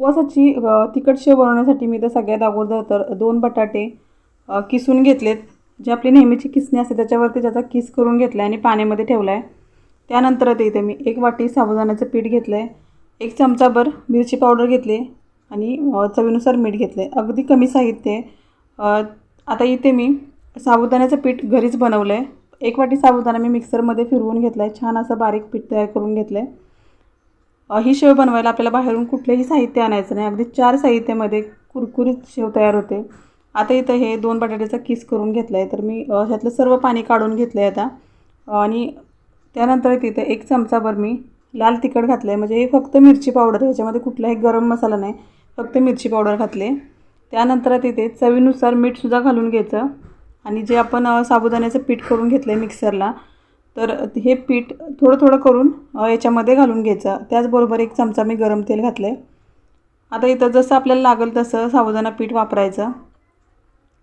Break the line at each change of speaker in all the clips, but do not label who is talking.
उपवासाची तिखट शेव बनवण्यासाठी मी तर सगळ्यात अगोदर तर दोन बटाटे किसून घेतलेत. जे आपली नेहमीची किसणी असते त्याच्यावरती त्याचा किस करून घेतला आहे आणि पाण्यामध्ये ठेवला आहे त्यानंतर ते इथे मी एक वाटी साबुदाण्याचं पीठ घेतलं आहे एक चमचाभर मिरची पावडर घेतली आणि चवीनुसार मीठ घेतलं आहे अगदी कमी साहित्य आहे. आता इथे मी साबुदाण्याचं पीठ घरीच बनवलं आहे एक वाटी साबुदाणा मी मिक्सरमध्ये फिरवून घेतला आहे छान असं बारीक पीठ तयार करून घेतलं आहे ही शेव बनवायला आपल्याला बाहेरून कुठलंही साहित्य आणायचं नाही. अगदी चार साहित्यामध्ये कुरकुरीत शेव तयार होते. आता इथं हे दोन बटाट्याचा किस करून घेतला आहे तर मी ह्यातलं सर्व पाणी काढून घेतलं आहे आता आणि त्यानंतर तिथं एक चमचाभर मी लाल तिखट घातलं आहे म्हणजे हे फक्त मिरची पावडर ह्याच्यामध्ये कुठलाही गरम मसाला नाही. फक्त मिरची पावडर घातले त्यानंतर तिथे चवीनुसार मीठसुद्धा घालून घ्यायचं. आणि जे आपण साबुदाण्याचं पीठ करून घेतलं आहे मिक्सरला तर हे पीठ थोडं थोडं करून याच्यामध्ये घालून घ्यायचं. त्याचबरोबर एक चमचा मी गरम तेल घातलं आहे आता इथं जसं आपल्याला लागेल तसं साबुदाणा पीठ वापरायचं.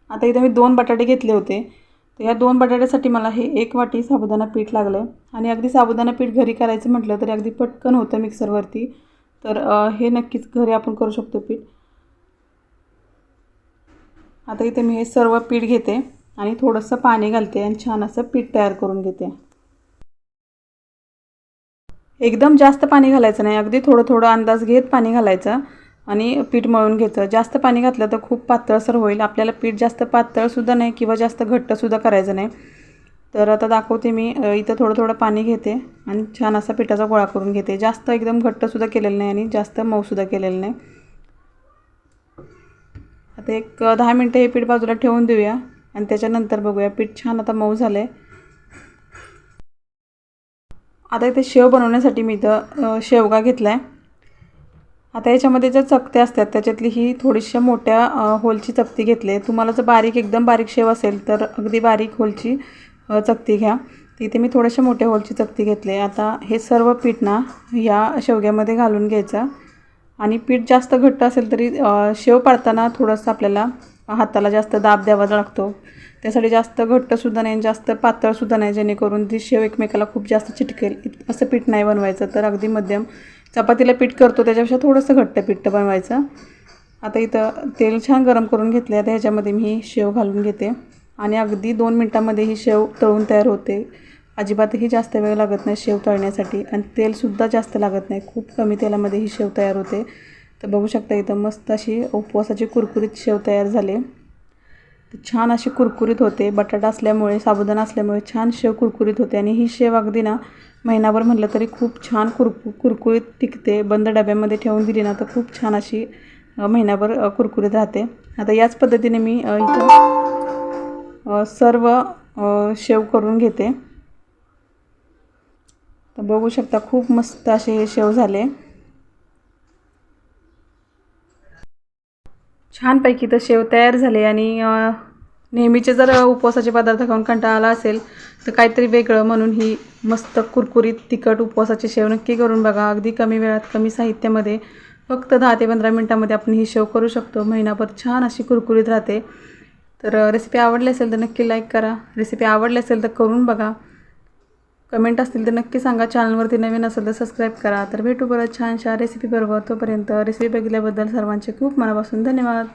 आता इथं मी दोन बटाटे घेतले होते. तर या दोन बटाट्यासाठी मला हे एक वाटी साबुदाणा पीठ लागलं आहे आणि अगदी साबुदाणा पीठ घरी करायचं म्हटलं तरी अगदी पटकन होतं मिक्सरवरती. तर हे नक्कीच घरी आपण करू शकतो पीठ. आता इथे मी हे सर्व पीठ घेते आणि थोडंसं पाणी घालते आणि छान असं पीठ तयार करून घेते. एकदम जास्त पाणी घालायचं नाही. अगदी थोडं थोडं अंदाज घेत पाणी घालायचं आणि पीठ मळून घ्यायचं. जास्त पाणी घातलं तर खूप पातळसर होईल. आपल्याला पीठ जास्त पातळसुद्धा नाही किंवा जास्त घट्टसुद्धा करायचं नाही. तर आता दाखवते मी. इथं थोडं थोडं पाणी घेते आणि छान असा पिठाचा गोळा करून घेते. जास्त एकदम घट्टसुद्धा केलेलं नाही आणि जास्त मऊसुद्धा केलेलं नाही. आता एक दहा मिनटं हे पीठ बाजूला ठेवून देऊया आणि त्याच्यानंतर बघूया. पीठ छान आता मऊ झालं आहे आता इथे शेव बनवण्यासाठी मी इथं शेवगा घेतला आहे आता याच्यामध्ये ज्या चकत्या असतात त्याच्यातली ही थोडीशा मोठ्या होलची चकती घेतली आहे तुम्हाला जर बारीक एकदम बारीक शेव असेल तर अगदी बारीक होलची चकती घ्या. तिथे मी थोड्याशा मोठ्या होलची चकती घेतली आहे आता हे सर्व पीठ ना या शेवग्यामध्ये घालून घ्यायचं. आणि पीठ जास्त घट्ट असेल तरी शेव पाडताना थोडंसं आपल्याला हाताला जास्त दाब द्यावा लागतो. त्यासाठी जास्त घट्टसुद्धा नाही जास्त पातळसुद्धा नाही जेणेकरून ती शेव एकमेकाला खूप जास्त चिटकेल. असं पीठ नाही बनवायचं तर अगदी मध्यम चपातीला पीठ करतो त्याच्यापेक्षा थोडंसं घट्ट पीठ बनवायचं. आता इथं तेल छान गरम करून घेतले आता ह्याच्यामध्ये मी शेव घालून घेते. आणि अगदी दोन मिनटामध्ये ही शेव तळून तयार होते. अजिबातही जास्त वेळ लागत नाही शेव तळण्यासाठी आणि तेलसुद्धा जास्त लागत नाही खूप कमी तेलामध्ये ही शेव तयार होते. तर बघू शकता इथं मस्त अशी उपवासाची कुरकुरीत शेव तयार झाले. छान अशी कुरकुरीत होते. बटाटा असल्यामुळे साबुदाणा असल्यामुळे छान शेव कुरकुरीत होते. आणि ही शेव अगदी ना महिनाभर म्हटलं तरी खूप छान कुरकु कुरकुरीत टिकते. बंद डब्यामध्ये ठेवून दिली ना तर खूप छान अशी महिनाभर कुरकुरीत राहते. आता याच पद्धतीने मी इथं सर्व शेव करून घेते. तर बघू शकता खूप मस्त असे हे शेव झाले. छानपैकी तर शेव तयार झाले आणि नेहमीचे जर उपवासाचे पदार्थ खाऊन कंटाळा आला असेल तर काहीतरी वेगळं म्हणून ही मस्त कुरकुरीत तिखट उपवासाचे शेव नक्की करून बघा. अगदी कमी वेळात कमी साहित्यामध्ये फक्त दहा ते पंधरा मिनटामध्ये आपण ही शेव करू शकतो. महिनाभर छान अशी कुरकुरीत राहते. तर रेसिपी आवडली असेल तर नक्की लाईक करा. रेसिपी आवडली असेल तर करून बघा. कमेंट असतील तर नक्की सांगा. चॅनलवरती नवीन असेल तर सबस्क्राईब करा. तर भेटू परत छानशा रेसिपी बरोबर. तोपर्यंत रेसिपी बघितल्याबद्दल सर्वांचे खूप मनापासून धन्यवाद.